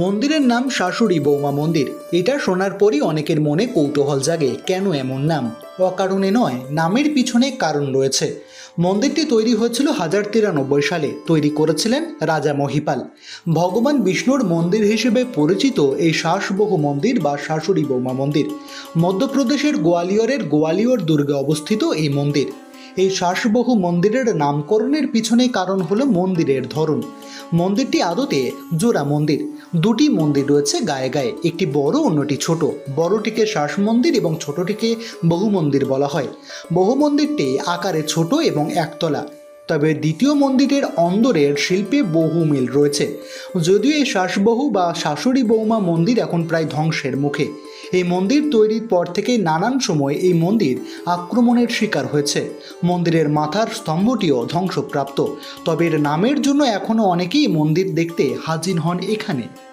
মন্দিরের নাম শাশুড়ি বৌমা মন্দির। এটা শোনার পরই অনেকের মনে কৌতূহল জাগে, কেন এমন নাম? অকারণে নয়, নামের পিছনে কারণ রয়েছে। মন্দিরটি তৈরি হয়েছিল হাজার তিরানব্বই সালে। তৈরি করেছিলেন রাজা মহিপাল। ভগবান বিষ্ণুর মন্দির হিসেবে পরিচিত এই শ্বাসবহু মন্দির বা শাশুড়ি বৌমা মন্দির। মধ্যপ্রদেশের গোয়ালিয়রের গোয়ালিয়র দুর্গে অবস্থিত এই মন্দির। এই শ্বাসবহু মন্দিরের নামকরণের পিছনে কারণ হলো মন্দিরের ধরন। মন্দিরটি আদতে জোড়া মন্দির। দুটি মন্দির রয়েছে গায়ে গায়ে। একটি বড়, অন্যটি ছোট। বড়টিকে শ্বাস মন্দির এবং ছোটটিকে বহু মন্দির বলা হয়। বহু মন্দিরটি আকারে ছোট এবং একতলা। তবে দ্বিতীয় মন্দিরের অন্দরের শিল্পে বহু মিল রয়েছে। যদিও এই শ্বাসবহু বা শাশুড়ি বৌমা মন্দির এখন প্রায় ধ্বংসের মুখে। এই মন্দির তৈরির পর থেকে নানান সময় এই মন্দির আক্রমণের শিকার হয়েছে। মন্দিরের মাথার স্তম্ভটিও ধ্বংসপ্রাপ্ত। তবে এর নামের জন্য এখনও অনেকেই মন্দির দেখতে হাজির হন এখানে।